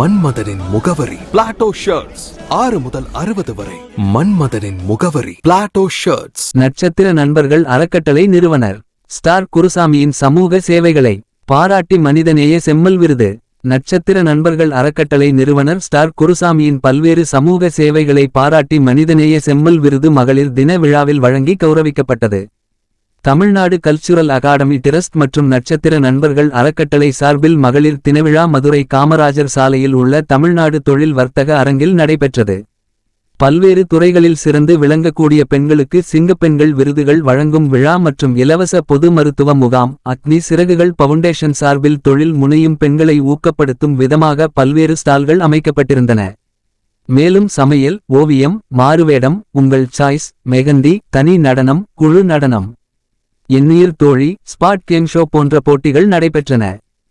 மன்மதனின் முகவரி. Plato shirts ஆறு முதல் அறுபது வரை. மன்மதனின் முகவரி. பிளாட்டோ ஷர்ட்ஸ் நட்சத்திர நண்பர்கள் அறக்கட்டளை நிறுவனர். ஸ்டார் குருசாமியின் சமூக சேவைகளை பாராட்டி மனிதநேய செம்மல் விருது. நட்சத்திர நண்பர்கள் அறக்கட்டளை நிறுவனர் ஸ்டார் குருசாமியின் பல்வேறு சமூக சேவைகளை பாராட்டி மனிதநேய செம்மல் விருது மகளிர் தின விழாவில் வழங்கி கௌரவிக்கப்பட்டது. தமிழ்நாடு கல்ச்சுரல் அகாடமி டிரஸ்ட் மற்றும் நட்சத்திர நண்பர்கள் அறக்கட்டளை சார்பில் மகளிர் தினவிழா மதுரை காமராஜர் சாலையில் உள்ள தமிழ்நாடு தொழில் வர்த்தக அரங்கில் நடைபெற்றது. பல்வேறு துறைகளில் சிறந்து விளங்கக்கூடிய பெண்களுக்கு சிங்கப்பெண்கள் விருதுகள் வழங்கும் விழா மற்றும் இலவச பொது மருத்துவ முகாம் அக்னி சிறகுகள் பவுண்டேஷன் சார்பில் தொழில் முனையும் பெண்களை ஊக்கப்படுத்தும் விதமாக பல்வேறு ஸ்டால்கள் அமைக்கப்பட்டிருந்தன. மேலும் சமையல் ஓவியம் மாறுவேடம் உங்கள் சாய்ஸ் மெகந்தி தனி நடனம் குழு நடனம். எண்ணியல் தோழி ஸ்பாட் கேம் ஷோ போன்ற போட்டிகள் நடைபெற்றன.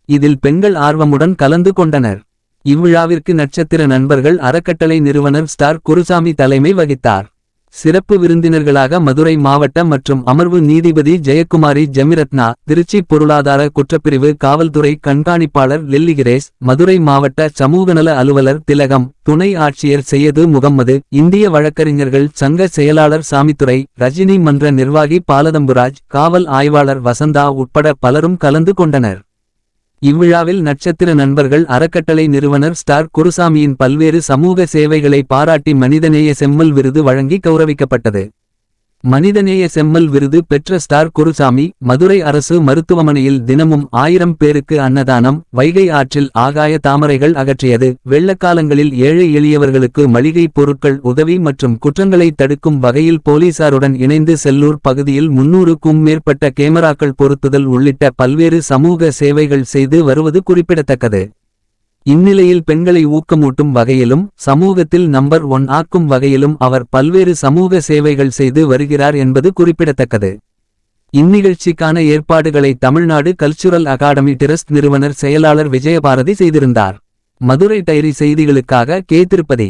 இதில் பெண்கள் ஆர்வமுடன் கலந்து கொண்டனர். இவ்விழாவிற்கு நட்சத்திர நண்பர்கள் அறக்கட்டளை நிறுவனர் ஸ்டார் குருசாமி தலைமை வகித்தார். சிறப்பு விருந்தினர்களாக மதுரை மாவட்ட மற்றும் அமர்வு நீதிபதி ஜெயக்குமாரி ஜெமிரத்னா திருச்சி பொருளாதார குற்றப்பிரிவு காவல்துறை கண்காணிப்பாளர் லெல்லிகிரேஸ் மதுரை மாவட்ட சமூகநல அலுவலர் திலகம் துணை ஆட்சியர் செய்யது முகம்மது இந்திய வழக்கறிஞர்கள் சங்க செயலாளர் சாமித்துறை ரஜினி மன்ற நிர்வாகி பாலதம்புராஜ் காவல் ஆய்வாளர் வசந்தா உட்பட பலரும் கலந்து கொண்டனர். இவ்விழாவில் நட்சத்திர நண்பர்கள் அறக்கட்டளை நிறுவனர் ஸ்டார் குருசாமியின் பல்வேறு சமூக சேவைகளை பாராட்டி மனிதநேய செம்மல் விருது வழங்கி கௌரவிக்கப்பட்டது. மனிதநேய செம்மல் விருது பெற்ற ஸ்டார் குருசாமி மதுரை அரசு மருத்துவமனையில் தினமும் ஆயிரம் பேருக்கு அன்னதானம் வைகை ஆற்றில் ஆகாய தாமரைகள் அகற்றியது. வெள்ளக்காலங்களில் ஏழை எளியவர்களுக்கு மளிகை பொருட்கள் உதவி மற்றும் குற்றங்களை தடுக்கும் வகையில் போலீசாருடன் இணைந்து செல்லூர் பகுதியில் முன்னூறுக்கும் மேற்பட்ட கேமராக்கள் பொருத்துதல் உள்ளிட்ட பல்வேறு சமூக சேவைகள் செய்து வருவது குறிப்பிடத்தக்கது. இந்நிலையில் பெண்களை ஊக்கமூட்டும் வகையிலும் சமூகத்தில் நம்பர் ஒன் ஆக்கும் வகையிலும் அவர் பல்வேறு சமூக சேவைகள் செய்து வருகிறார் என்பது குறிப்பிடத்தக்கது இந்நிகழ்ச்சிக்கான ஏற்பாடுகளை தமிழ்நாடு கல்ச்சுரல் அகாடமி டிரஸ்ட் நிறுவனர் செயலாளர் விஜயபாரதி செய்திருந்தார் மதுரை டைரி செய்திகளுக்காக கே திருப்பதி